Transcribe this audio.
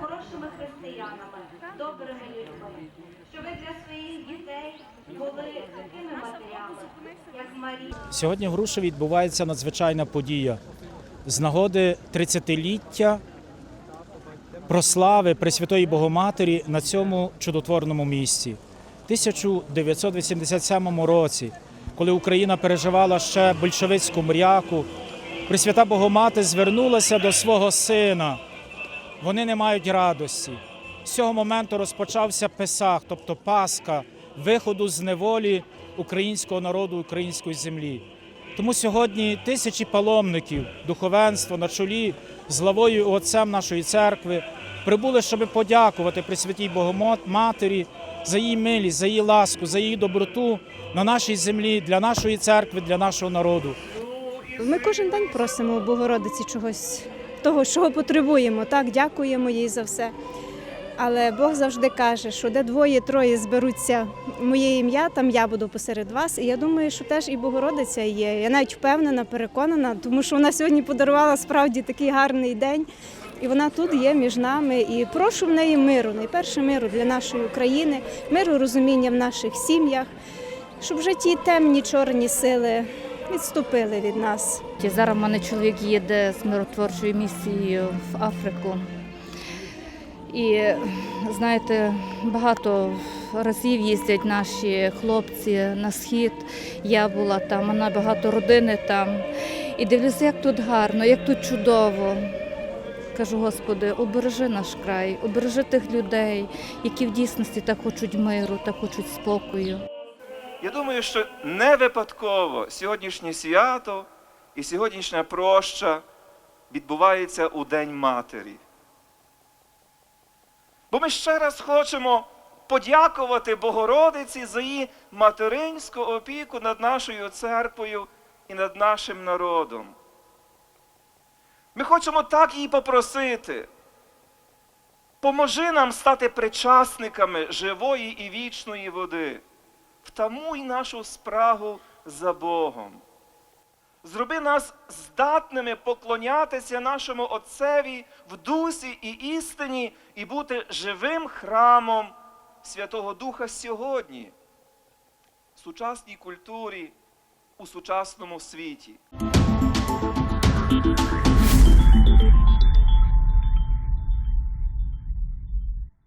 хорошими християнами, добрими людьми, щоб для своїх дітей були такими матерями, як Марія. Сьогодні в Грушеві відбувається надзвичайна подія з нагоди 30-ліття прослави Пресвятої Богоматері на цьому чудотворному місці. В 1987 році, коли Україна переживала ще большевицьку мряку, Пресвята Богомати звернулася до свого сина. Вони не мають радості. З цього моменту розпочався Песах, тобто Пасха, виходу з неволі українського народу, української землі. Тому сьогодні тисячі паломників, духовенство на чолі з главою і отцем нашої церкви прибули, щоб подякувати Пресвятій Богоматері за її милість, за її ласку, за її доброту на нашій землі, для нашої церкви, для нашого народу. Ми кожен день просимо у Богородиці чогось, того, чого потребуємо. Так, дякуємо їй за все. Але Бог завжди каже, що де двоє-троє зберуться моє ім'я, там я буду посеред вас. І я думаю, що теж і Богородиця є. Я навіть впевнена, переконана, тому що вона сьогодні подарувала справді такий гарний день. І вона тут є між нами. І прошу в неї миру, найперше миру для нашої України, миру розуміння в наших сім'ях, щоб вже ті темні чорні сили відступили від нас. Зараз в мене чоловік їде з миротворчою місією в Африку. І знаєте, багато разів їздять наші хлопці на схід. Я була там, вона багато родини там. І дивлюся, як тут гарно, як тут чудово. Кажу, Господи, обережи наш край, обережи тих людей, які в дійсності так хочуть миру, так хочуть спокою. Я думаю, що не випадково сьогоднішнє свято і сьогоднішня проща відбувається у День Матері. Бо ми ще раз хочемо подякувати Богородиці за її материнську опіку над нашою церквою і над нашим народом. Ми хочемо так її попросити. Поможи нам стати причасниками живої і вічної води. Втамуй нашу спрагу за Богом. Зроби нас здатними поклонятися нашому Отцеві в дусі і істині і бути живим храмом Святого Духа сьогодні, в сучасній культурі, у сучасному світі.